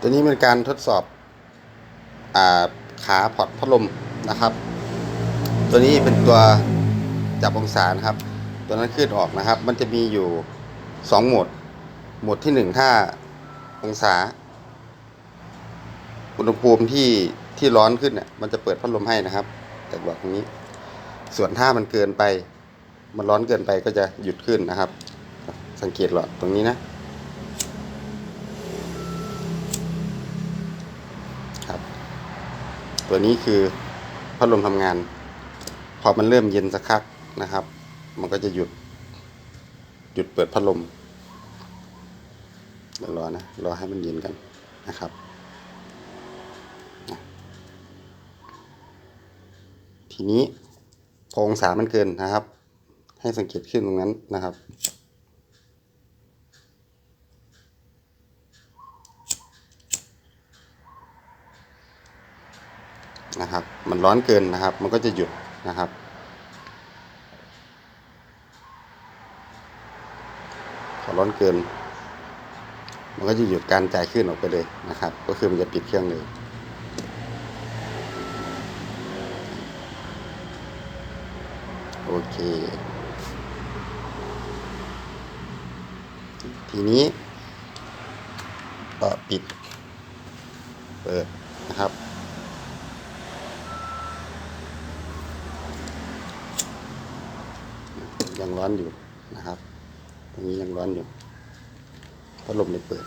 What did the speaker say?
ตัวนี้เป็นการทดสอบอาขาพอร์ตพัดลมนะครับ ตัวนี้เป็นตัวจับองศานะครับ ตัวนั้นขึ้นออกนะครับ มันจะมีอยู่สองโหมด โหมดที่หนึ่งถ้าองศา อุณหภูมิที่ที่ร้อนขึ้นเนี่ยมันจะเปิดพัดลมให้นะครับ แต่บอกตรงนี้ ส่วนถ้ามันเกินไป มันร้อนเกินไปก็จะหยุดขึ้นนะครับ สังเกตหลอดตรงนี้นะ ครับ ตัวนี้คือพัดลมทำงาน พอมันเริ่มเย็นสักพักนะครับ มันก็จะหยุด หยุดเปิดพัดลมเดี๋ยวรอนะ รอให้มันเย็นกันนะครับ ทีนี้พอองศามันเกินนะครับ ให้สังเกตขึ้นตรงนั้นนะครับ นะครับ มันร้อนเกินนะครับ มันก็จะหยุดนะครับ พอร้อนเกิน มันก็จะหยุดการจ่ายขึ้นออกไปเลยนะครับ ก็คือมันจะปิดเครื่องเลยโอเค ทีนี้ก็ปิด เปิดนะครับ ยังร้อนอยู่นะครับ ตรงนี้ยังร้อนอยู่พัดลมเลยเปิด